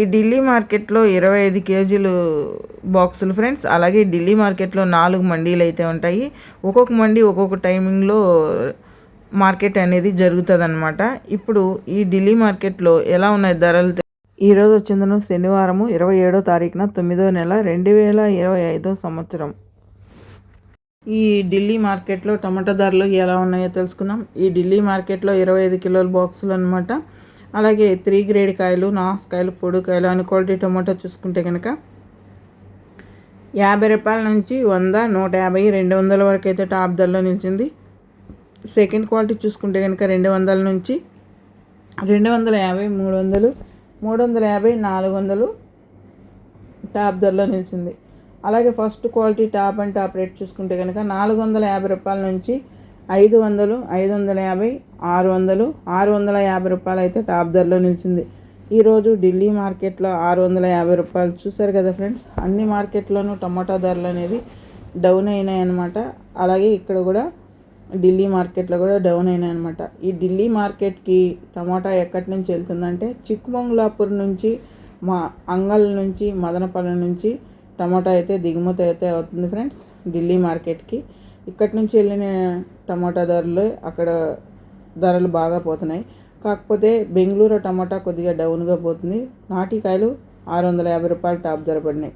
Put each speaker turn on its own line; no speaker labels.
ఈ ఢిల్లీ మార్కెట్లో ఇరవై ఐదు కేజీలు బాక్సులు ఫ్రెండ్స్. అలాగే ఢిల్లీ మార్కెట్లో నాలుగు మండీలు అయితే ఉంటాయి. ఒక్కొక్క మండీ ఒక్కొక్క టైమింగ్లో మార్కెట్ అనేది జరుగుతుంది అనమాట ఇప్పుడు ఈ ఢిల్లీ మార్కెట్లో ఎలా ఉన్నాయి ధరలు? ఈరోజు వచ్చిందను శనివారము ఇరవై ఏడో తారీఖున తొమ్మిదో నెల రెండు వేల ఇరవై ఐదో సంవత్సరం. ఈ ఢిల్లీ మార్కెట్లో టమాటా ధరలు ఎలా ఉన్నాయో తెలుసుకుందాం. ఈ ఢిల్లీ మార్కెట్లో ఇరవై ఐదు కిలోల బాక్సులు అనమాట అలాగే త్రీ గ్రేడ్ కాయలు నాస్ కాయలు పొడి అని క్వాలిటీ టొమాటో చూసుకుంటే కనుక యాభై రూపాయల నుంచి వంద నూట యాభై రెండు వందల వరకు అయితే టాప్ ధరలో నిలిచింది. సెకండ్ క్వాలిటీ చూసుకుంటే కనుక రెండు వందల నుంచి రెండు వందల యాభై మూడు వందలు మూడు వందల యాభై నాలుగు వందలు టాప్ ధరలో నిలిచింది. అలాగే first quality top and top rate చూసుకుంటే కనుక నాలుగు వందల యాభై రూపాయల నుంచి ఐదు వందలు ఐదు వందల యాభై ఆరు వందలు ఆరు వందల యాభై రూపాయలు అయితే టాప్ ధరలో నిలిచింది. ఈరోజు ఢిల్లీ మార్కెట్లో ఆరు వందల యాభై రూపాయలు చూసారు కదా ఫ్రెండ్స్? అన్ని మార్కెట్లోనూ టమాటా ధరలు అనేది డౌన్ అయినాయి అనమాట అలాగే ఇక్కడ కూడా ఢిల్లీ మార్కెట్లో కూడా డౌన్ అయినాయి అనమాట ఈ ఢిల్లీ మార్కెట్కి టమాటా ఎక్కడి నుంచి వెళ్తుందంటే చిక్మంగళాపూర్ నుంచి మా అంగల్ నుంచి మదనపల్లి నుంచి టమాటా అయితే దిగుమతి అయితే అవుతుంది ఫ్రెండ్స్ ఢిల్లీ మార్కెట్కి. ఇక్కడి నుంచి వెళ్ళిన టమాటా ధరలు అక్కడ ధరలు బాగా పోతున్నాయి. కాకపోతే బెంగళూరు టమాటా కొద్దిగా డౌన్గా పోతుంది. నాటికాయలు ఆరు వందల యాభై రూపాయలు టాప్ ధర పడినాయి.